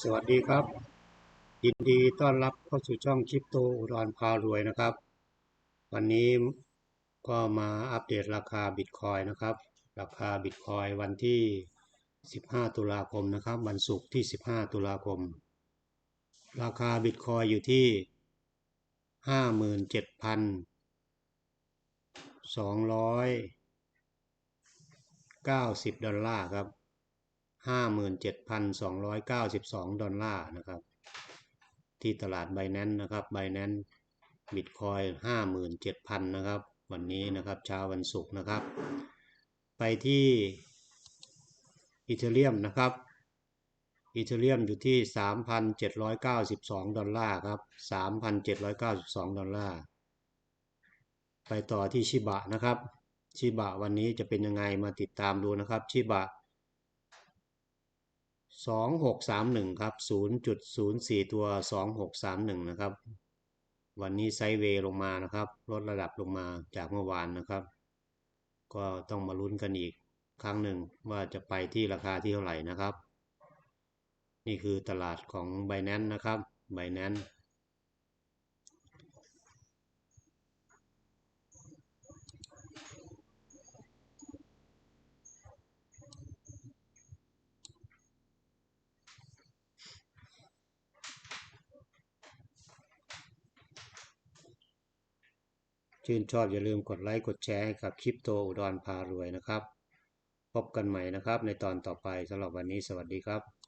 สวัสดีครับ ยินดีต้อนรับเข้าสู่ช่องคริปโตอุดรพารวยนะครับ วันนี้ก็มาอัปเดตราคาบิตคอยนะครับ ราคาบิตคอยวันที่ 15 ตุลาคมนะครับ วันศุกร์ที่ 15 ตุลาคม ราคาบิตคอยอยู่ที่ 57,290 ดอลลาร์ครับ 57,292 ดอลลาร์นะครับ ที่ตลาดไบแนนนะครับไบแนนบิตคอย57,000นะครับ วันนี้นะครับเช้าวันศุกร์นะครับ ไปที่อีเทเรียมนะครับอีเทเรียมอยู่ที่ 3,792 ดอลลาร์ครับ 3,792 ดอลลาร์ ไปต่อที่ชิบะนะครับ ชิบะวันนี้จะเป็นยังไงมาติดตามดูนะครับ ชิบะ สองหกสามหนึ่งครับศูนย์จุดศูนย์สี่ตัวสองหกสามหนึ่งนะครับ วันนี้ไซเวย์ลงมานะครับ ลดระดับลงมาจากเมื่อวานนะครับ ก็ต้องมาลุ้นกันอีกครั้งหนึ่งว่าจะไปที่ราคาที่เท่าไหร่นะครับ นี่คือตลาดของ b บ n a n c e นะครับ b บ n a n c e ชื่นชอบอย่าลืมกดไลค์กดแชร์ให้กับคลิปโตอุดรพารวยนะครับ พบกันใหม่นะครับในตอนต่อไปสำหรับวันนี้สวัสดีครับ